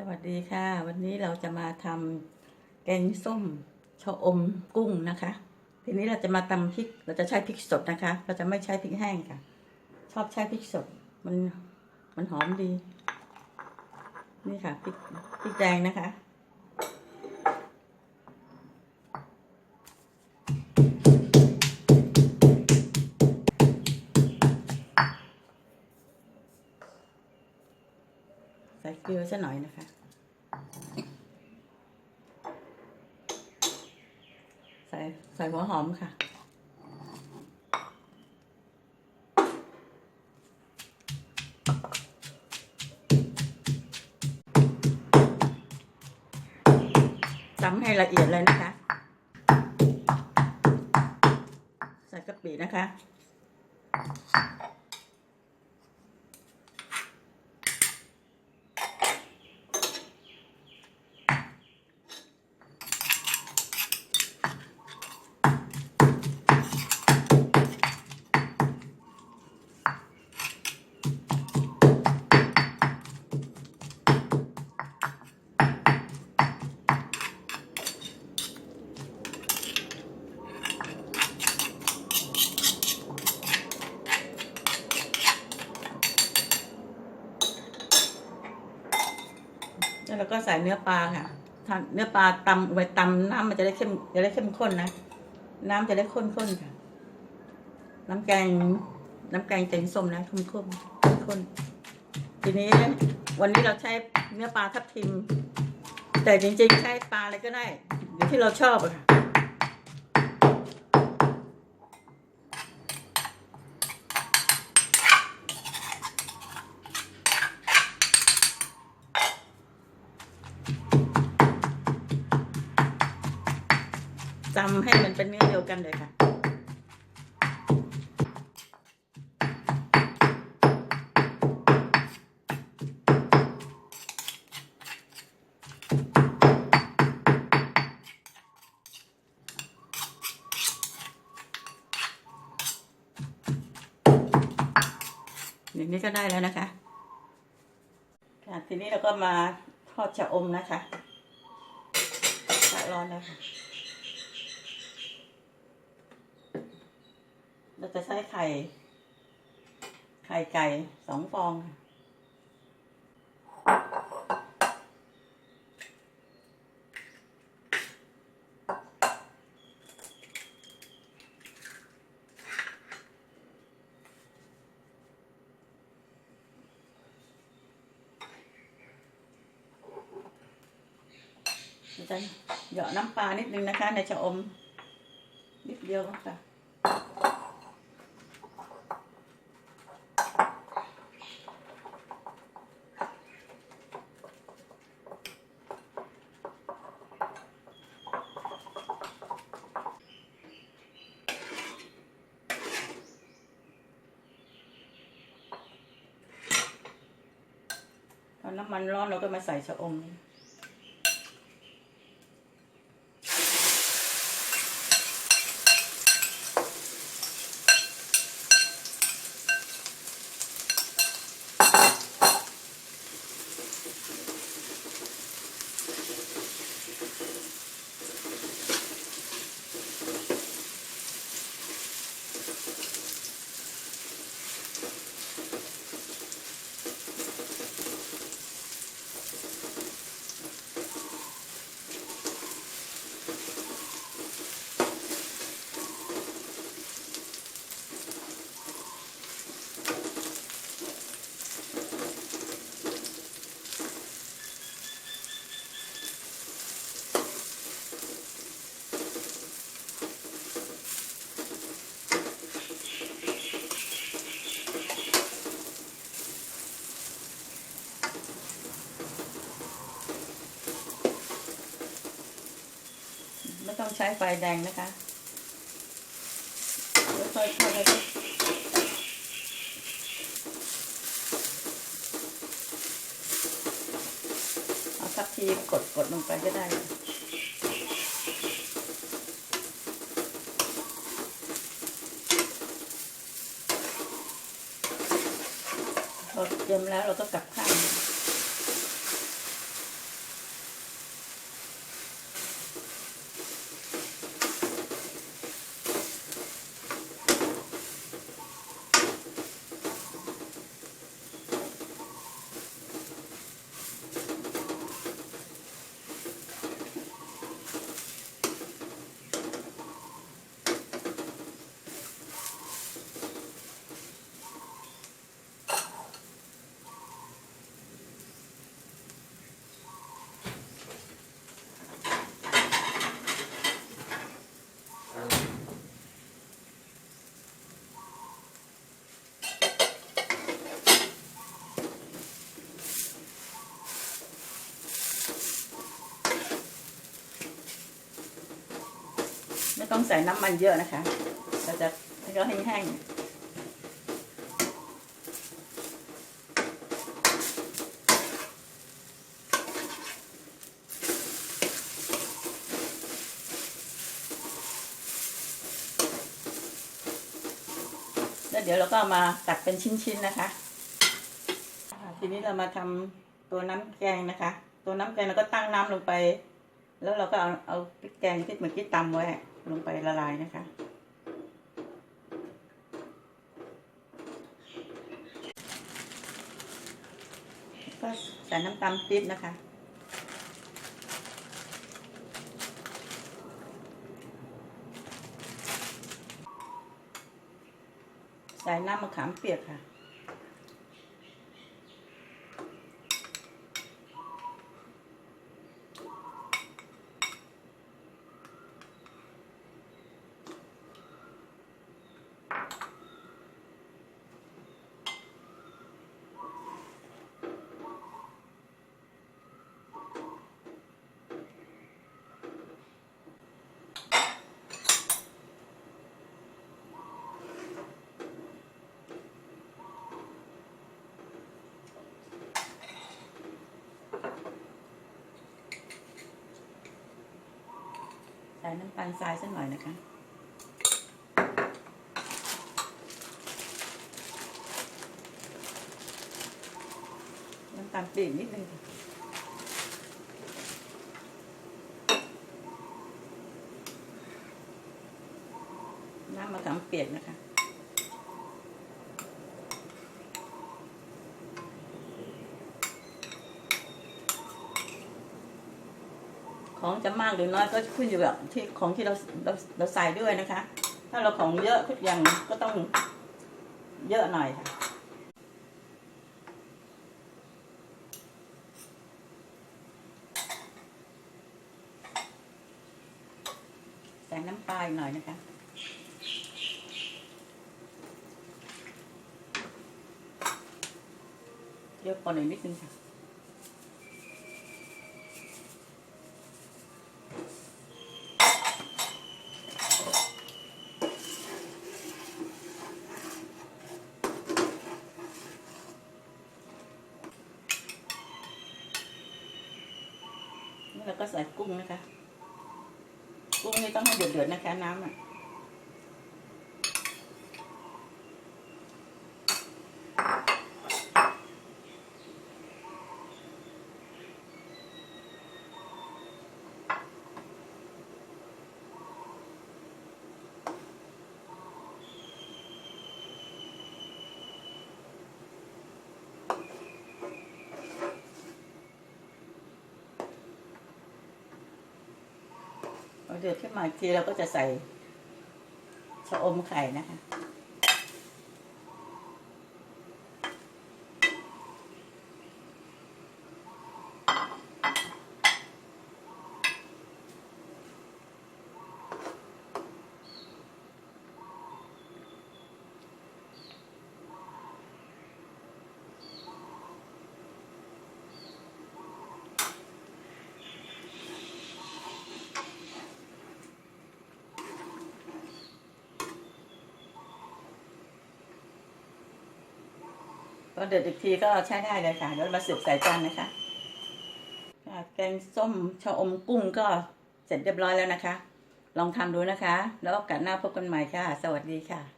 สวัสดีค่ะ วันนี้เราจะมาทำแกงส้มชะอมกุ้งนะคะ ทีนี้เราจะมาตำพริกเราจะใช้พริกสดนะคะ เราจะไม่ใช้พริกแห้งค่ะ ชอบใช้พริกสดมันมันหอมดี นี่ค่ะพริกพริกแดงนะคะ ใส่ใส่หัวหอมค่ะตำให้ละเอียดเลยนะคะ ใส่กะปินะคะ ใส่เนื้อปลาค่ะทานเนื้อปลาตำไว้ตำน้ำมันจะได้เข้มจะได้เข้มข้นนะ น้ำจะได้ข้นข้นค่ะ น้ำแกง น้ำแกงแกงส้มนะข้นข้นข้น ทีนี้วันนี้เราใช้เนื้อปลาทับทิม แต่จริงๆใช้ปลาอะไรก็ได้อยู่ที่เราชอบอะค่ะ เป็นเนื้อเดียวกันเลยค่ะอย่างนี้ก็ได้แล้วนะคะค่ะทีนี้เราก็มาทอดชะอมนะคะกระร้อนแล้วค่ะ เราจะใช้ไข่ ไข่ไก่สองฟองค่ะเราจะเหยาะน้ำปลานิดนึงนะคะ ในชะอม นิดเดียวค่ะ น้ำมันร้อนเราก็มาใส่ชะอมนี่ ใช้ไฟแดงนะคะค่อยๆค่อยเอาทับทีกดกดลงไปก็ได้เตรียมแล้วเราก็กลับข้าง ต้องใส่น้ำมันเยอะนะคะเราจะให้เขาแห้งๆ แล้วเดี๋ยวเราก็มาตัดเป็นชิ้นๆนะคะ ทีนี้เรามาทำตัวน้ำแกงนะคะ ตัวน้ำแกงเราก็ตั้งน้ำลงไปแล้วเราก็เอาเอาพริกแกงที่เมื่อกี้ตำไว้ ลงไปละลายนะคะ ก็ใส่น้ำตาลปี๊บนะคะ ใส่น้ำมะขามเปียกค่ะ ส่น้ำตาลทรายสักหน่อยนะคะน้ำตาลปี๊บนิดนึงน้ำมะขามเปียกนะคะ ของจะมากหรือน้อยก็ขึ้นอยู่กับที่ของที่เราเราเราใส่ด้วยนะคะ ถ้าเราของเยอะทุกอย่างก็ต้องเยอะหน่อยค่ะใส่น้ำปลาอีกหน่อยนะคะเยอะพอหน่อยนิดนึงค่ะ แล้วก็ใส่กุ้งนะคะ กุ้งนี่ต้องให้เดือดๆนะคะ น้ำอะ พอ เดือดขึ้นมาทีเราก็จะใส่ชะอมไข่นะคะ ก็เดือดอีกทีก็ใช้ได้เลยค่ะแล้วมาสืบใส่จานนะคะค่ะแกงส้มชะอมกุ้งก็เสร็จเรียบร้อยแล้วนะคะ ลองทำดูนะคะ แล้วโอกาสหน้าพบกันใหม่ค่ะ สวัสดีค่ะ